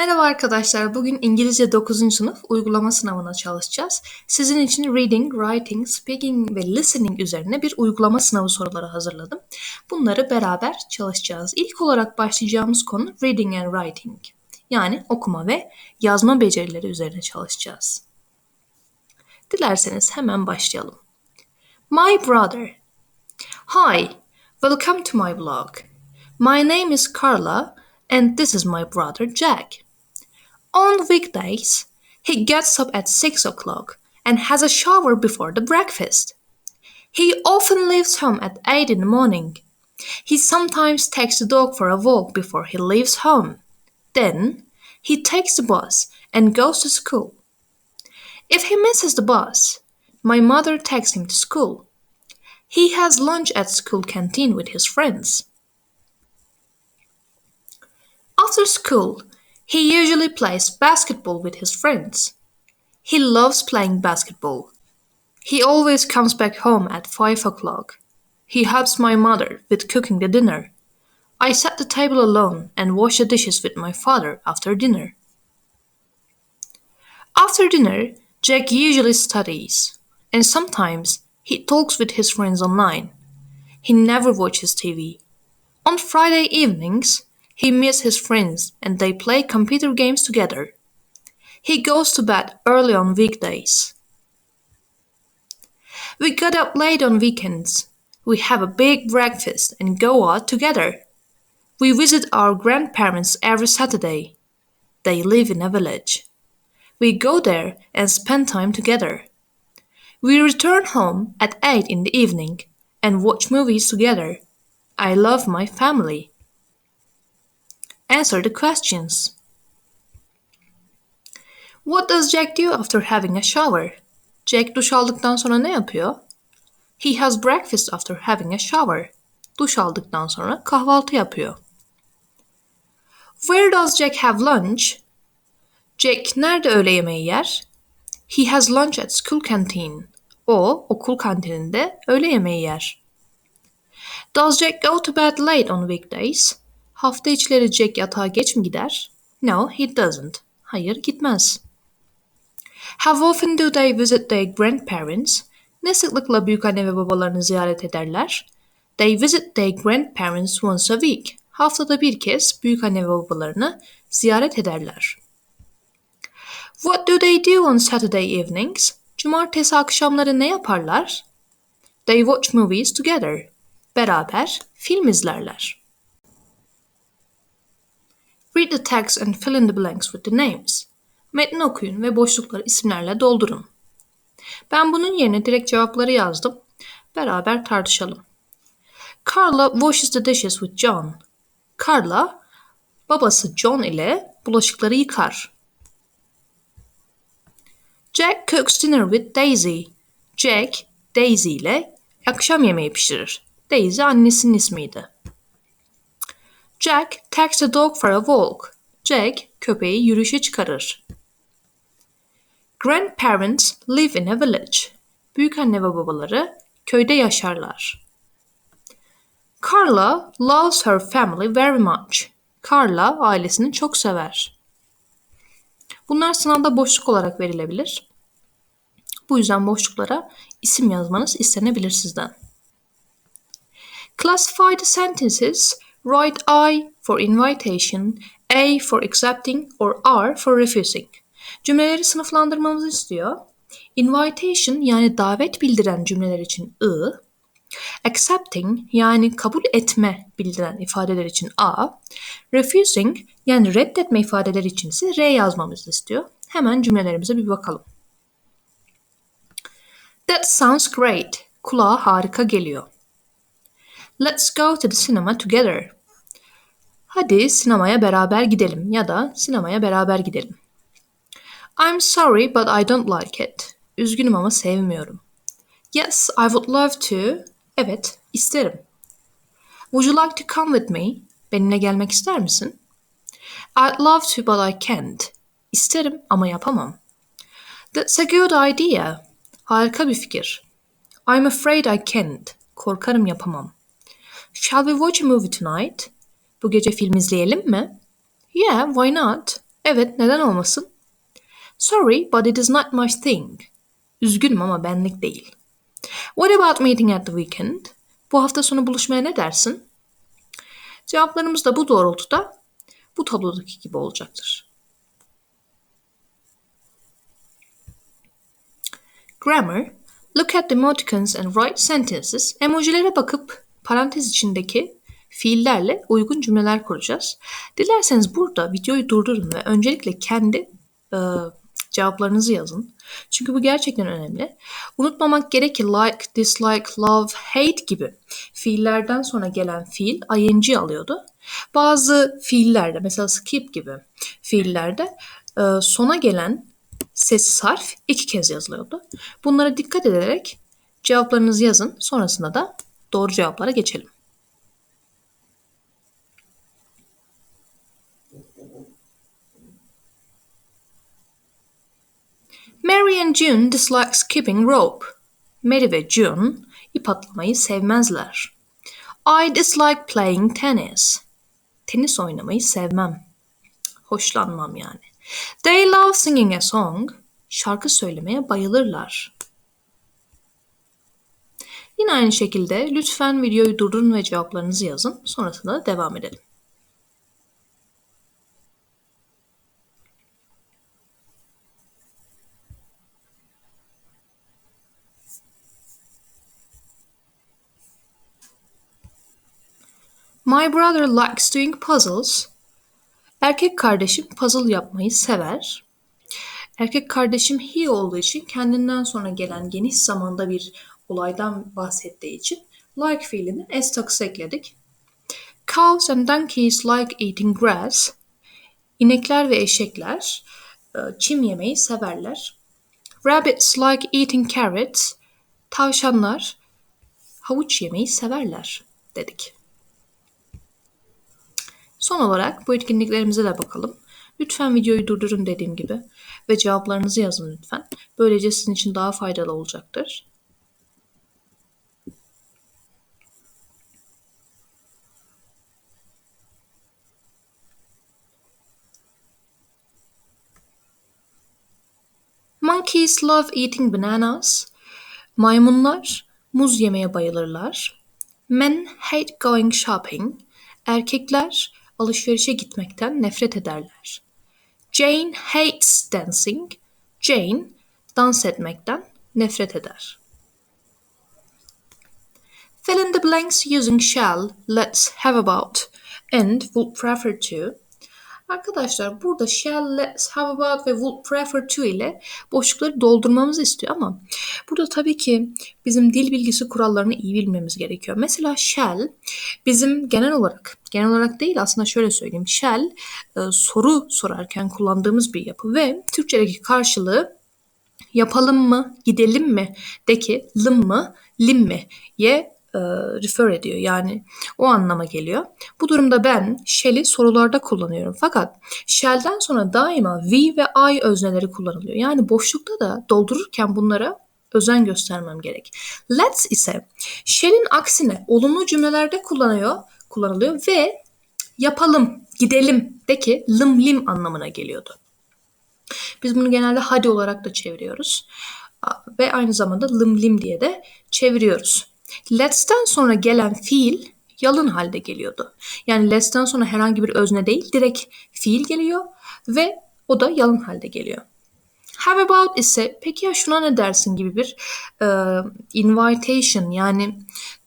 Merhaba arkadaşlar. Bugün İngilizce 9. sınıf uygulama sınavına çalışacağız. Sizin için reading, writing, speaking ve listening üzerine bir uygulama sınavı soruları hazırladım. Bunları beraber çalışacağız. İlk olarak başlayacağımız konu reading and writing. Yani okuma ve yazma becerileri üzerine çalışacağız. Dilerseniz hemen başlayalım. My brother. Hi, welcome to my blog. My name is Carla and this is my brother Jack. On weekdays, he gets up at 6 o'clock and has a shower before the breakfast. He often leaves home at 8 in the morning. He sometimes takes the dog for a walk before he leaves home. Then, he takes the bus and goes to school. If he misses the bus, my mother takes him to school. He has lunch at school canteen with his friends. After school, he usually plays basketball with his friends. He loves playing basketball. He always comes back home at 5 o'clock. He helps my mother with cooking the dinner. I set the table alone and wash the dishes with my father after dinner. After dinner, Jack usually studies, and sometimes he talks with his friends online. He never watches TV. On Friday evenings, he meets his friends and they play computer games together. He goes to bed early on weekdays. We get up late on weekends. We have a big breakfast and go out together. We visit our grandparents every Saturday. They live in a village. We go there and spend time together. We return home at 8 in the evening and watch movies together. I love my family. Answer the questions. What does Jack do after having a shower? Jack duş aldıktan sonra ne yapıyor? He has breakfast after having a shower. Duş aldıktan sonra kahvaltı yapıyor. Where does Jack have lunch? Jack nerede öğle yemeği yer? He has lunch at school canteen. O okul kantininde öğle yemeği yer. Does Jack go to bed late on weekdays? Hafta içleri Jack yatağa geç mi gider? No, he doesn't. Hayır, gitmez. How often do they visit their grandparents? Ne sıklıkla büyükanne ve babalarını ziyaret ederler? They visit their grandparents once a week. Haftada bir kez büyükanne ve babalarını ziyaret ederler. What do they do on Saturday evenings? Cumartesi akşamları ne yaparlar? They watch movies together. Beraber film izlerler. Read the text and fill in the blanks with the names. Metni okuyun ve boşlukları isimlerle doldurun. Ben bunun yerine direkt cevapları yazdım. Beraber tartışalım. Carla washes the dishes with John. Carla, babası John ile bulaşıkları yıkar. Jack cooks dinner with Daisy. Jack, Daisy ile akşam yemeği pişirir. Daisy annesinin ismiydi. Jack takes the dog for a walk. Jack köpeği yürüyüşe çıkarır. Grandparents live in a village. Büyükanne ve babaları köyde yaşarlar. Carla loves her family very much. Carla ailesini çok sever. Bunlar sınavda boşluk olarak verilebilir. Bu yüzden boşluklara isim yazmanız istenebilir sizden. Classify the sentences Write I for invitation, A for accepting or R for refusing. Cümleleri sınıflandırmamızı istiyor. Invitation yani davet bildiren cümleler için I, accepting yani kabul etme bildiren ifadeler için A, refusing yani reddetme ifadeleri için ise R yazmamızı istiyor. Hemen cümlelerimize bir bakalım. That sounds great. Kulağa harika geliyor. Let's go to the cinema together. Hadi sinemaya beraber gidelim ya da sinemaya beraber gidelim. I'm sorry but I don't like it. Üzgünüm ama sevmiyorum. Yes, I would love to. Evet, isterim. Would you like to come with me? Benimle gelmek ister misin? I'd love to but I can't. İsterim ama yapamam. That's a good idea. Harika bir fikir. I'm afraid I can't. Korkarım yapamam. Shall we watch a movie tonight? Bu gece film izleyelim mi? Yeah, why not? Evet, neden olmasın? Sorry, but it is not my thing. Üzgünüm ama benlik değil. What about meeting at the weekend? Bu hafta sonu buluşmaya ne dersin? Cevaplarımız da bu doğrultuda bu tablodaki gibi olacaktır. Grammar Look at the emoticons and write sentences. Emojilere bakıp parantez içindeki fiillerle uygun cümleler kuracağız. Dilerseniz burada videoyu durdurun ve öncelikle kendi e, cevaplarınızı yazın. Çünkü bu gerçekten önemli. Unutmamak gerek ki like, dislike, love, hate gibi fiillerden sonra gelen fiil ing alıyordu. Bazı fiillerde mesela skip gibi fiillerde e, sona gelen sessiz harf iki kez yazılıyordu. Bunlara dikkat ederek cevaplarınızı yazın. Sonrasında da doğru cevaplara geçelim. Mary and June dislike skipping rope. Mary ve June ip atlamayı sevmezler. I dislike playing tennis. Tenis oynamayı sevmem. Hoşlanmam yani. They love singing a song. Şarkı söylemeye bayılırlar. Yine aynı şekilde lütfen videoyu durdurun ve cevaplarınızı yazın. Sonrasında da devam edelim. My brother likes doing puzzles. Erkek kardeşim puzzle yapmayı sever. Erkek kardeşim he olduğu için kendinden sonra gelen geniş zamanda bir olaydan bahsettiği için like fiilini s takısı ekledik. Cows and donkeys like eating grass. İnekler ve eşekler e, çim yemeyi severler. Rabbits like eating carrots. Tavşanlar havuç yemeyi severler dedik. Son olarak bu etkinliklerimize de bakalım. Lütfen videoyu durdurun dediğim gibi ve cevaplarınızı yazın lütfen. Böylece sizin için daha faydalı olacaktır. Monkeys love eating bananas. Maymunlar muz yemeye bayılırlar. Men hate going shopping. Erkekler alışverişe gitmekten nefret ederler. Jane hates dancing. Jane dans etmekten nefret eder. Fill in the blanks using shall, let's, have about and would prefer to Arkadaşlar burada shall, have about ve would prefer to ile boşlukları doldurmamızı istiyor ama burada tabii ki bizim dil bilgisi kurallarını iyi bilmemiz gerekiyor. Mesela shall bizim genel olarak, genel olarak değil aslında şöyle söyleyeyim. Shall e, soru sorarken kullandığımız bir yapı ve Türkçedeki karşılığı yapalım mı, gidelim mi de ki lım mı, lim mi ye e, refer ediyor. Yani o anlama geliyor. Bu durumda ben shall'i sorularda kullanıyorum. Fakat shall'den sonra daima we ve I özneleri kullanılıyor. Yani boşlukta da doldururken bunlara özen göstermem gerek. Let's ise shall'in aksine olumlu cümlelerde kullanıyor, kullanılıyor ve yapalım, gidelim de ki lım lim anlamına geliyordu. Biz bunu genelde hadi olarak da çeviriyoruz. Ve aynı zamanda lım lim diye de çeviriyoruz. Let's'ten sonra gelen fiil yalın halde geliyordu. Yani let's'ten sonra herhangi bir özne değil, direkt fiil geliyor ve o da yalın halde geliyor. Have about ise peki ya şuna ne dersin gibi bir e, invitation yani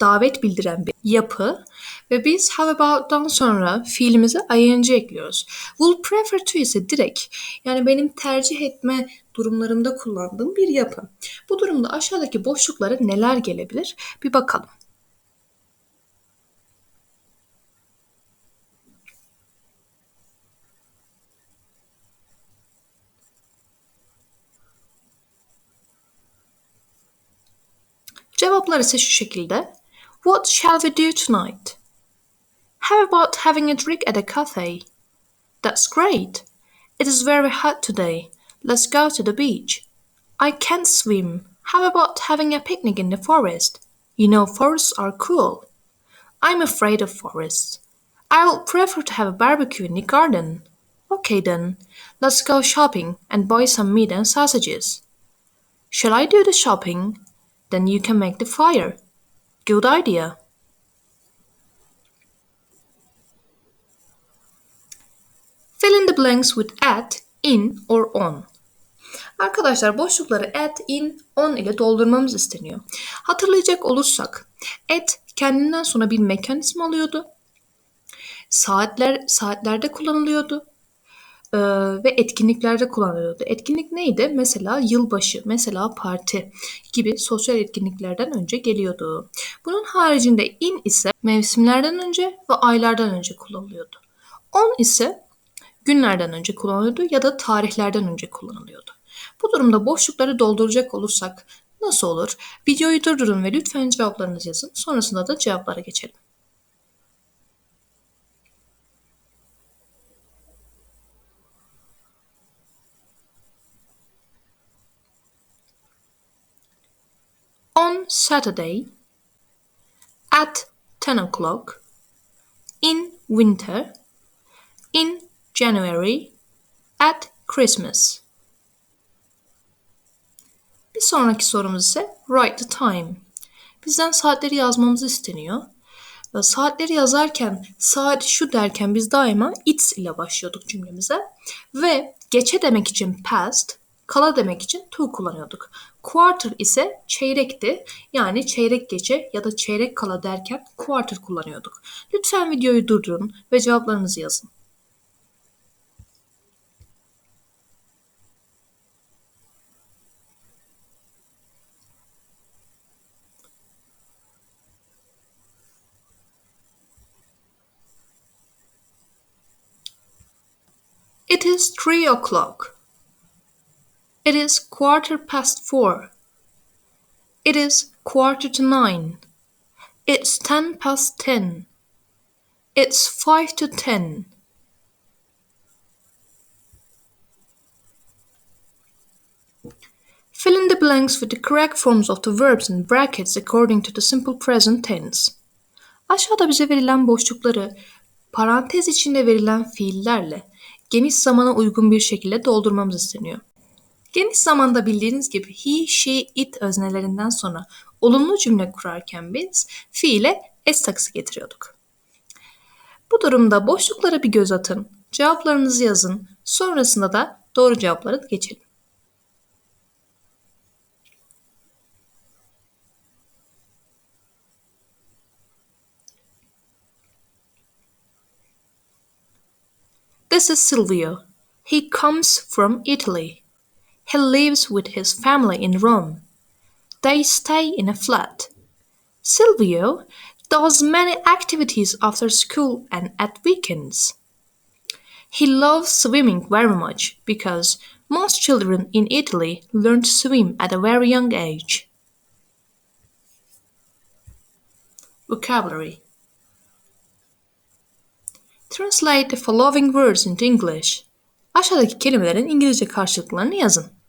davet bildiren bir yapı ve biz have about'tan sonra fiilimize ing ekliyoruz. Will prefer to ise direkt yani benim tercih etme durumlarımda kullandığım bir yapı. Bu durumda aşağıdaki boşluklara neler gelebilir bir bakalım. Cevaplar ise şu şekilde. What shall we do tonight? How about having a drink at a cafe? That's great. It is very hot today. Let's go to the beach. I can't swim. How about having a picnic in the forest? You know, forests are cool. I'm afraid of forests. I would prefer to have a barbecue in the garden. Okay then, let's go shopping and buy some meat and sausages. Shall I do the shopping? Then you can make the fire. Good idea. Fill in the blanks with at, in or on. Arkadaşlar boşlukları at, in, on ile doldurmamız isteniyor. Hatırlayacak olursak at kendinden sonra bir mekanizm alıyordu. Saatler saatlerde kullanılıyordu. Ee, ve etkinliklerde kullanılıyordu. Etkinlik neydi? Mesela yılbaşı, mesela parti gibi sosyal etkinliklerden önce geliyordu. Bunun haricinde in ise mevsimlerden önce ve aylardan önce kullanılıyordu. On ise günlerden önce kullanılıyordu ya da tarihlerden önce kullanılıyordu. Bu durumda boşlukları dolduracak olursak nasıl olur? Videoyu durdurun ve lütfen cevaplarınızı yazın. Sonrasında da cevaplara geçelim. Saturday at 10 o'clock in winter in January at Christmas. Bir sonraki sorumuz ise write the time. Bizden saatleri yazmamız isteniyor. Saatleri yazarken saat şu derken biz daima it's ile başlıyorduk cümlemize. Ve geçe demek için past, kala demek için to kullanıyorduk. Quarter ise çeyrekti. Yani çeyrek geçe ya da çeyrek kala derken quarter kullanıyorduk. Lütfen videoyu durdurun ve cevaplarınızı yazın. It is three o'clock. It is quarter past four. It is quarter to nine. It's ten past ten. It's five to ten. Fill in the blanks with the correct forms of the verbs in brackets according to the simple present tense. Aşağıda bize verilen boşlukları parantez içinde verilen fiillerle geniş zamana uygun bir şekilde doldurmamız isteniyor. Geniş zamanda bildiğiniz gibi he, she, it öznelerinden sonra olumlu cümle kurarken biz fiile s takısı getiriyorduk. Bu durumda boşluklara bir göz atın, cevaplarınızı yazın, sonrasında da doğru cevaplara geçelim. This is Silvio. He comes from Italy. He lives with his family in Rome. They stay in a flat. Silvio does many activities after school and at weekends. He loves swimming very much because most children in Italy learn to swim at a very young age. Vocabulary Translate the following words into English. Aşağıdaki kelimelerin İngilizce karşılıklarını yazın.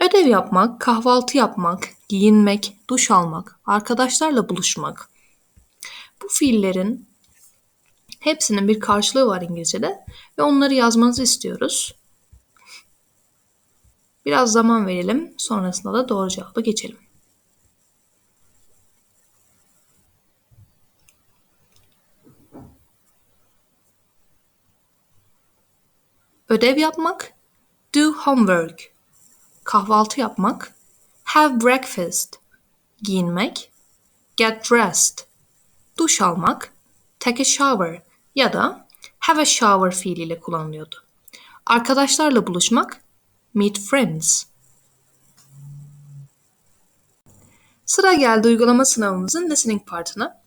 Ödev yapmak, kahvaltı yapmak, giyinmek, duş almak, arkadaşlarla buluşmak. Bu fiillerin hepsinin bir karşılığı var İngilizce'de ve onları yazmanızı istiyoruz. Biraz zaman verelim, sonrasında da doğru cevabı geçelim. Ödev yapmak, do homework. Kahvaltı yapmak, have breakfast. Giyinmek, get dressed. Duş almak, take a shower ya da have a shower fiiliyle kullanılıyordu. Arkadaşlarla buluşmak, meet friends. Sıra geldi uygulama sınavımızın listening partına.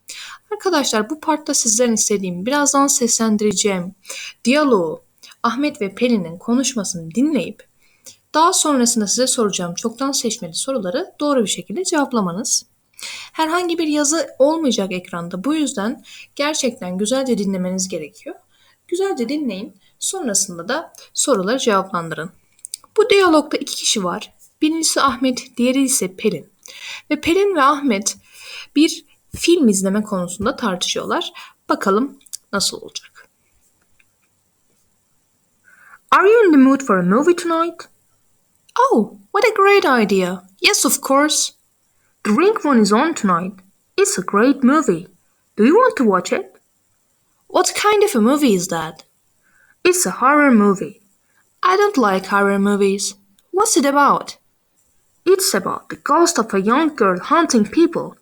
Arkadaşlar bu partta sizden istediğim birazdan seslendireceğim diyaloğu Ahmet ve Pelin'in konuşmasını dinleyip daha sonrasında size soracağım çoktan seçmeli soruları doğru bir şekilde cevaplamanız. Herhangi bir yazı olmayacak ekranda. Bu yüzden gerçekten güzelce dinlemeniz gerekiyor. Güzelce dinleyin. Sonrasında da soruları cevaplandırın. Bu diyalogda iki kişi var. Birincisi Ahmet, diğeri ise Pelin. Ve Pelin ve Ahmet bir film izleme konusunda tartışıyorlar. Bakalım nasıl olacak. Are you in the mood for a movie tonight? Oh, what a great idea! Yes, of course. The Ring one is on tonight. It's a great movie. Do you want to watch it? What kind of a movie is that? It's a horror movie. I don't like horror movies. What's it about? It's about the ghost of a young girl haunting people.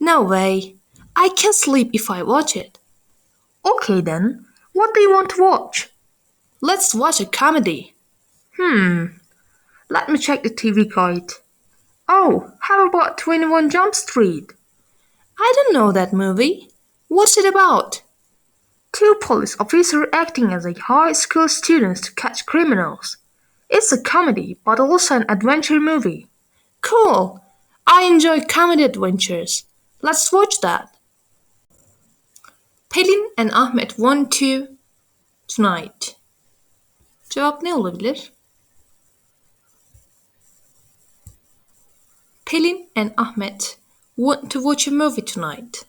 No way. I can't sleep if I watch it. Okay then, what do you want to watch? Let's watch a comedy. Hmm, let me check the TV guide. Oh, how about 21 Jump Street? I don't know that movie. What's it about? Two police officers acting as a high school students to catch criminals. It's a comedy, but also an adventure movie. Cool. I enjoy comedy adventures. Let's watch that. Pelin and Ahmet want to tonight. Cevap ne olabilir? Pelin and Ahmet want to watch a movie tonight.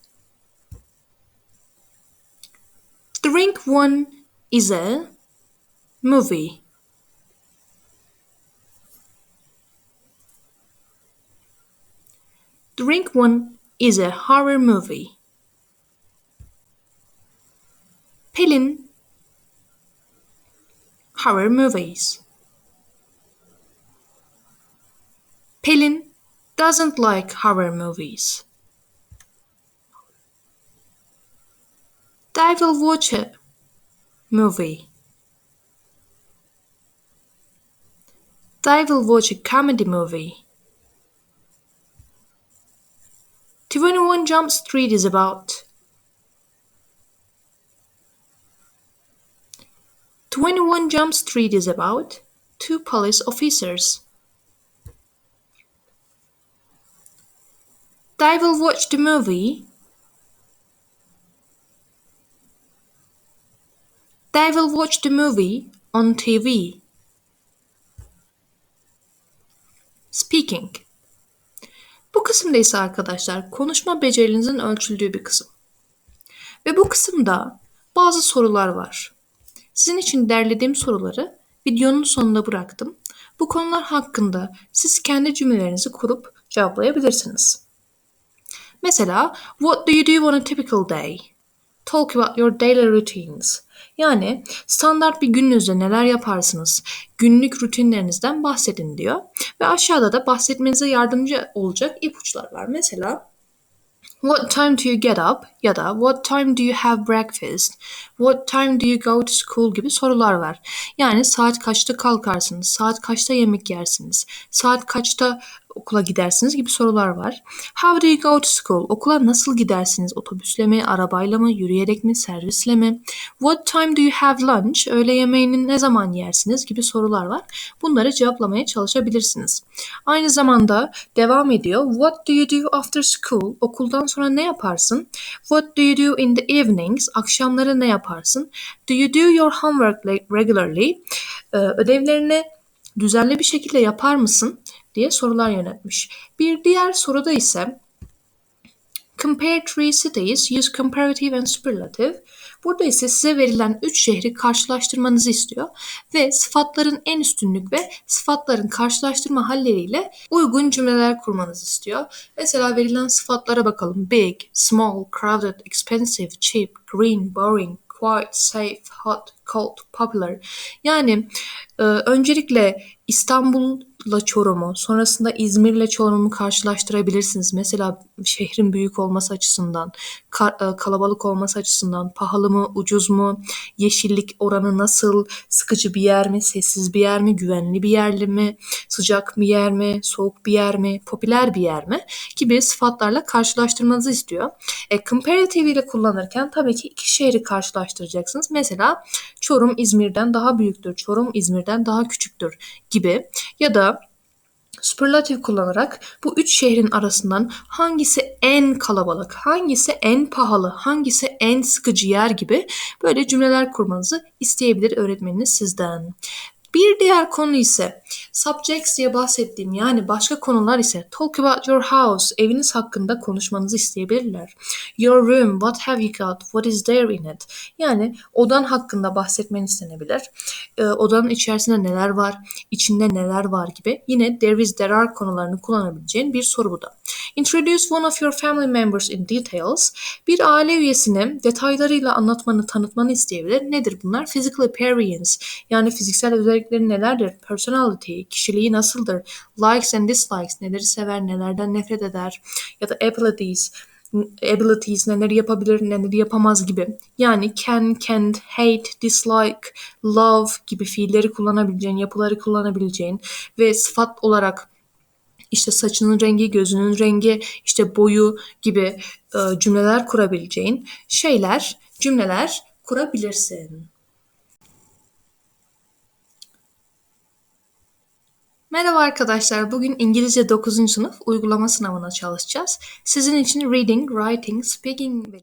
Drink one is a movie. Drink one is a horror movie. Pelin horror movies. Pelin doesn't like horror movies. I will watch a movie. I will watch a comedy movie. 21 Jump Street is about 21 Jump Street is about two police officers. They will watch the movie. They will watch the movie on TV. Speaking. Bu kısımda ise arkadaşlar konuşma becerinizin ölçüldüğü bir kısım. Ve bu kısımda bazı sorular var. Sizin için derlediğim soruları videonun sonuna bıraktım. Bu konular hakkında siz kendi cümlelerinizi kurup cevaplayabilirsiniz. Mesela what do you do on a typical day? Talk about your daily routines. Yani standart bir gününüzde neler yaparsınız? Günlük rutinlerinizden bahsedin diyor. Ve aşağıda da bahsetmenize yardımcı olacak ipuçlar var. Mesela What time do you get up? ya da What time do you have breakfast? What time do you go to school gibi sorular var. Yani saat kaçta kalkarsınız? Saat kaçta yemek yersiniz? Saat kaçta okula gidersiniz gibi sorular var. How do you go to school? Okula nasıl gidersiniz? Otobüsle mi, arabayla mı, yürüyerek mi, servisle mi? What time do you have lunch? Öğle yemeğini ne zaman yersiniz gibi sorular var. Bunları cevaplamaya çalışabilirsiniz. Aynı zamanda devam ediyor. What do you do after school? Okuldan sonra ne yaparsın? What do you do in the evenings? Akşamları ne yaparsın? Do you do your homework regularly? Ee, ödevlerini düzenli bir şekilde yapar mısın? Diye sorular yönetmiş. Bir diğer soruda ise Compare three cities, use comparative and superlative. Burada ise size verilen 3 şehri karşılaştırmanızı istiyor ve sıfatların en üstünlük ve sıfatların karşılaştırma halleriyle uygun cümleler kurmanızı istiyor. Mesela verilen sıfatlara bakalım. Big, small, crowded, expensive, cheap, green, boring, quiet, safe, hot, cold, popular. Yani e, öncelikle İstanbul'la Çorum'u, sonrasında İzmir'le Çorum'u karşılaştırabilirsiniz. Mesela şehrin büyük olması açısından, e, kalabalık olması açısından, pahalı mı, ucuz mu, yeşillik oranı nasıl, sıkıcı bir yer mi, sessiz bir yer mi, güvenli bir yer mi, sıcak bir yer mi, soğuk bir yer mi, popüler bir yer mi gibi sıfatlarla karşılaştırmanızı istiyor. E, comparative ile kullanırken tabii ki iki şehri karşılaştıracaksınız. Mesela Çorum İzmir'den daha büyüktür, Çorum İzmir'den daha küçüktür gibi ya da superlatif kullanarak bu üç şehrin arasından hangisi en kalabalık, hangisi en pahalı, hangisi en sıkıcı yer gibi böyle cümleler kurmanızı isteyebilir öğretmeniniz sizden. Bir diğer konu ise Subjects diye bahsettiğim yani başka konular ise talk about your house, eviniz hakkında konuşmanızı isteyebilirler. Your room, what have you got, what is there in it? Yani odan hakkında bahsetmen istenebilir. Ee, odanın içerisinde neler var, içinde neler var gibi. Yine there is, there are konularını kullanabileceğin bir soru bu da. Introduce one of your family members in details. Bir aile üyesini detaylarıyla anlatmanı, tanıtmanı isteyebilir. Nedir bunlar? Physical appearance yani fiziksel özellikleri nelerdir? Personality, kişiliği nasıldır? Likes and dislikes, neleri sever, nelerden nefret eder? Ya da abilities, abilities neleri yapabilir, neleri yapamaz gibi. Yani can, can't, hate, dislike, love gibi fiilleri kullanabileceğin, yapıları kullanabileceğin ve sıfat olarak işte saçının rengi, gözünün rengi, işte boyu gibi e, cümleler kurabileceğin şeyler, cümleler kurabilirsin. Merhaba arkadaşlar. Bugün İngilizce 9. sınıf uygulama sınavına çalışacağız. Sizin için reading, writing, speaking ve